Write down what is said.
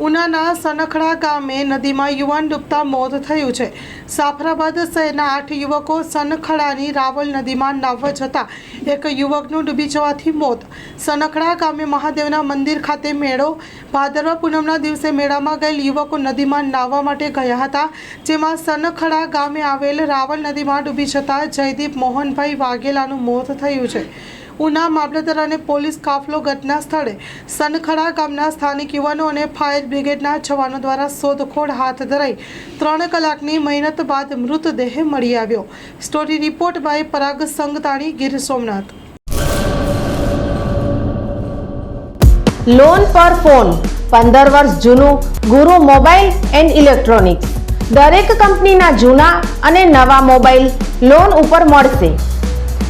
ઉનાના સનખડા ગામે નદીમાં યુવાન ડૂબતા મોત થયું છે. સાફરાબાદ શહેરના આઠ યુવકો સનખડાની રાવલ નદીમાં નાહવા જતા એક યુવકનું ડૂબી જવાથી મોત. સનખડા ગામે મહાદેવના મંદિર ખાતે મેળો ભાદરવા પૂનમના દિવસે મેળામાં ગયેલ યુવકો નદીમાં નાહવા માટે ગયા હતા, જેમાં સનખડા ગામે આવેલ રાવલ નદીમાં ડૂબી જતા જયદીપ મોહનભાઈ વાઘેલાનું મોત થયું છે. ઉના મામલતદાર અને પોલીસ કાફલો ઘટના સ્થળે સનખડા ગામના સ્થાનિક યુવાનો અને ફાયર બ્રિગેડના જવાનો દ્વારા શોધખોળ હાથ ધરાઈ ત્રણ કલાકની મહેનત બાદ મૃતદેહ મળી આવ્યો. Story report by Parag Sangtani, Gir Somnath. Loan પર ફોન. પંદર વર્ષ જૂનું, ગુરુ મોબાઈલ એન્ડ ઇલેક્ટ્રોનિક્સ. દરેક કંપનીના જૂના અને નવા મોબાઈલ લોન ઉપર મળશે.